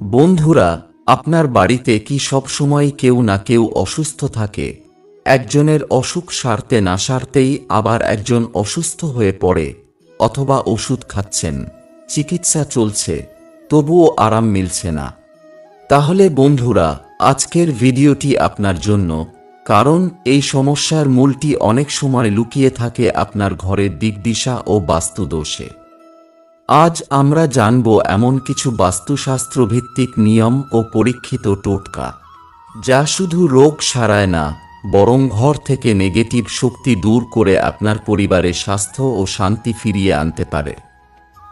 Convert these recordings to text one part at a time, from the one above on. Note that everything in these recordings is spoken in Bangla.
বন্ধুরা, আপনার বাড়িতে কি সব সময় কেউ না কেউ অসুস্থ থাকে? একজনের অসুখ সারতে না সারতেই আবার একজন অসুস্থ হয়ে পড়ে, অথবা ওষুধ খাচ্ছেন, চিকিৎসা চলছে, তবুও আরাম মিলছে না। তাহলে বন্ধুরা, আজকের ভিডিওটি আপনার জন্য, কারণ এই সমস্যার মূলটি অনেক সময় লুকিয়ে থাকে আপনার ঘরের দিকদিশা ও বাস্তুদোষে। আজ আমরা জানব এমন কিছু বাস্তুশাস্ত্র ভিত্তিক নিয়ম ও পরীক্ষিত টোটকা, যা শুধু রোগ সারায় না, বরং ঘর থেকে নেগেটিভ শক্তি দূর করে আপনার পরিবারের স্বাস্থ্য ও শান্তি ফিরিয়ে আনতে পারে।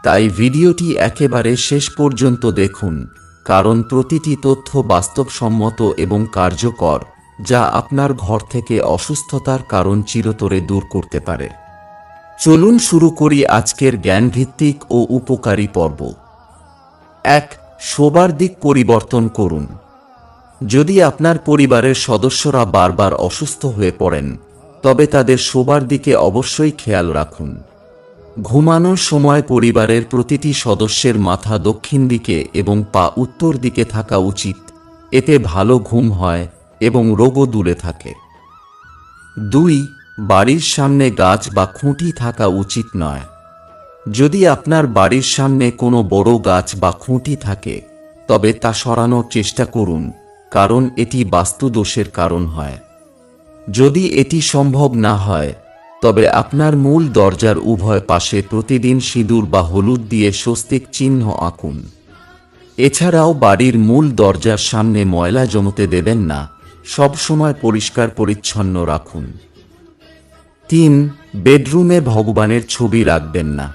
তাই ভিডিওটি একেবারে শেষ পর্যন্ত দেখুন, কারণ প্রতিটি তথ্য বাস্তবসম্মত এবং কার্যকর, যা আপনার ঘর থেকে অসুস্থতার কারণ চিরতরে দূর করতে পারে। চলুন শুরু করি আজকের জ্ঞানভিত্তিক ও উপকারী পর্ব। এক, শোবার দিক পরিবর্তন করুন। যদি আপনার পরিবারের সদস্যরা বারবার অসুস্থ হয়ে পড়েন, তবে তাদের শোবার দিকে অবশ্যই খেয়াল রাখুন। ঘুমানোর সময় পরিবারের প্রতিটি সদস্যের মাথা দক্ষিণ দিকে এবং পা উত্তর দিকে থাকা উচিত। এতে ভালো ঘুম হয় এবং রোগও দূরে থাকে। দুই বাড়ির সামনে গাছ বা খুঁটি থাকা উচিত নয়। যদি আপনার বাড়ির সামনে কোনো বড় গাছ বা খুঁটি থাকে, তবে তা সরানোর চেষ্টা করুন, কারণ এটি বাস্তুদোষের কারণ হয়। যদি এটি সম্ভব না হয়, তবে আপনার মূল দরজার উভয় পাশে প্রতিদিন সিঁদুর বা হলুদ দিয়ে স্বস্তিক চিহ্ন আঁকুন। এছাড়াও বাড়ির মূল দরজার সামনে ময়লা জমতে দেবেন না, সব সময় পরিষ্কার পরিচ্ছন্ন রাখুন। তিন বেডরুমে ভগবানের ছবি রাখবেন না।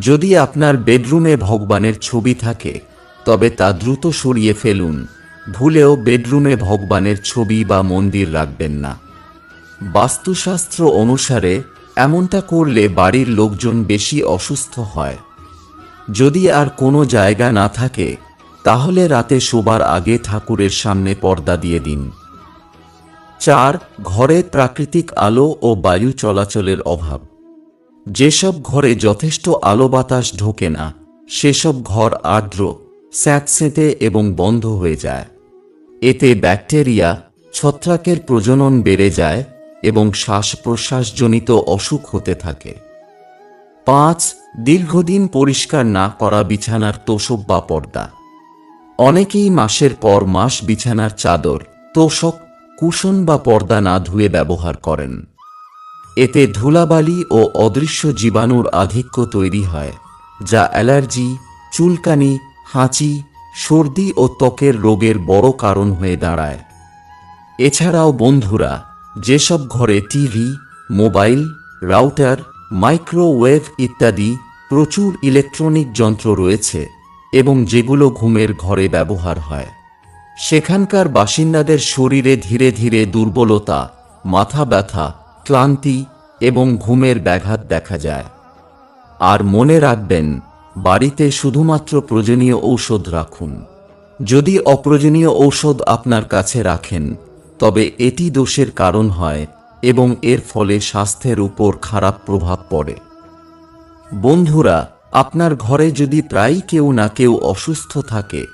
যদি আপনার বেডরুমে ভগবানের ছবি থাকে, তবে তা দ্রুত সরিয়ে ফেলুন। ভুলেও বেডরুমে ভগবানের ছবি বা মন্দির রাখবেন না। বাস্তুশাস্ত্র অনুসারে এমনটা করলে বাড়ির লোকজন বেশি অসুস্থ হয়। যদি আর কোনো জায়গা না থাকে, তাহলে রাতে শোবার আগে ঠাকুরের সামনে পর্দা দিয়ে দিন। চার, ঘরে প্রাকৃতিক আলো ও বায়ু চলাচলের অভাব। যেসব ঘরে যথেষ্ট আলো বাতাস ঢোকে না, সেসব ঘর আর্দ্র, স্যাঁতসেঁতে এবং বন্ধ হয়ে যায়। এতে ব্যাকটেরিয়া, ছত্রাকের প্রজনন বেড়ে যায় এবং শ্বাস প্রশ্বাসজনিত অসুখ হতে থাকে। পাঁচ, দীর্ঘদিন পরিষ্কার না করা বিছানার তোষক বা পর্দা। অনেকেই মাসের পর মাস বিছানার চাদর, তোষক কুশন বা পর্দা না ধুয়ে ব্যবহার করেন। এতে ধুলাবালি ও অদৃশ্য জীবাণুর আধিক্য তৈরি হয়, যা অ্যালার্জি, চুলকানি, হাঁচি, সর্দি ও ত্বকের রোগের বড় কারণ হয়ে দাঁড়ায়। এছাড়াও বন্ধুরা, যেসব ঘরে টিভি, মোবাইল, রাউটার, মাইক্রোওয়েভ ইত্যাদি প্রচুর ইলেকট্রনিক যন্ত্র রয়েছে এবং যেগুলো ঘুমের ঘরে ব্যবহার হয়। সেখানকার বাসিন্দাদের শরীরে ধীরে ধীরে দুর্বলতা, মাথা ব্যথা, ক্লান্তি এবং ঘুমের ব্যাঘাত দেখা যায়। আর মনে রাখবেন, বাড়িতে শুধুমাত্র প্রয়োজনীয় ঔষধ রাখুন। যদি অপ্রয়োজনীয় ঔষধ আপনার কাছে রাখেন, তবে এটি দোষের কারণ হয় এবং এর ফলে স্বাস্থ্যের উপর খারাপ প্রভাব পড়ে। বন্ধুরা, আপনার ঘরে যদি প্রায়ই কেউ না কেউ অসুস্থ থাকে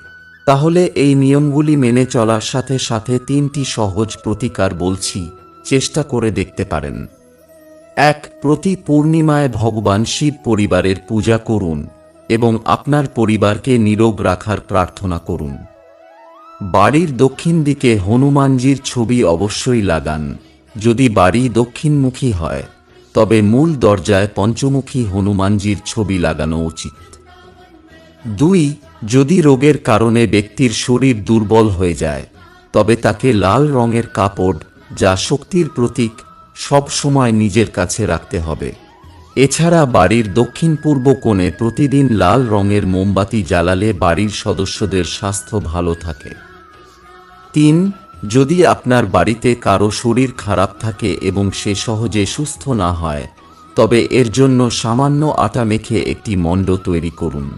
তাহলে এই নিয়মগুলি মেনে চলার সাথে সাথে তিনটি সহজ প্রতিকার বলছি, চেষ্টা করে দেখতে পারেন। এক, প্রতি পূর্ণিমায় ভগবান শিব পরিবারের পূজা করুন এবং আপনার পরিবারকে নিরোগ রাখার প্রার্থনা করুন। বাড়ির দক্ষিণ দিকে হনুমানজির ছবি অবশ্যই লাগান। যদি বাড়ি দক্ষিণমুখী হয়, তবে মূল দরজায় পঞ্চমুখী হনুমানজির ছবি লাগানো উচিত। দুই যদি রোগের কারণে ব্যক্তির শরীর দুর্বল হয়ে যায়, তবে তাকে লাল রঙের কাপড় যা শক্তির প্রতীক সব সময় নিজের কাছে রাখতে হবে। এছাড়া বাড়ির দক্ষিণ পূর্ব কোণে প্রতিদিন লাল রঙের মোমবাতি জ্বালালে বাড়ির সদস্যদের স্বাস্থ্য ভালো থাকে। তিন, যদি আপনার বাড়িতে কারও শরীর খারাপ থাকে এবং সে সহজে সুস্থ না হয়, তবে এর জন্য সামান্য আটা মেখে একটি মণ্ড তৈরি করুন।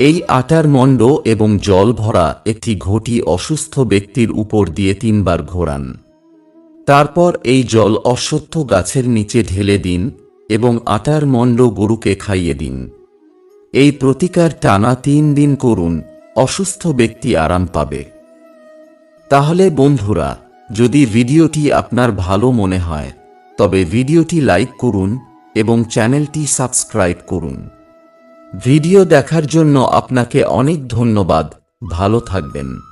এই আটার মণ্ড এবং জল ভরা একটি ঘটি অসুস্থ ব্যক্তির উপর দিয়ে তিনবার ঘোরান। তারপর এই জল অশ্বত্থ গাছের নিচে ঢেলে দিন এবং আটার মণ্ড গরুকে খাইয়ে দিন। এই প্রতিকার টানা তিন দিন করুন, অসুস্থ ব্যক্তি আরাম পাবে। তাহলে বন্ধুরা, যদি ভিডিওটি আপনার ভালো মনে হয়, তবে ভিডিওটি লাইক করুন এবং চ্যানেলটি সাবস্ক্রাইব করুন। ভিডিও দেখার জন্য আপনাকে অনেক ধন্যবাদ। ভালো থাকবেন।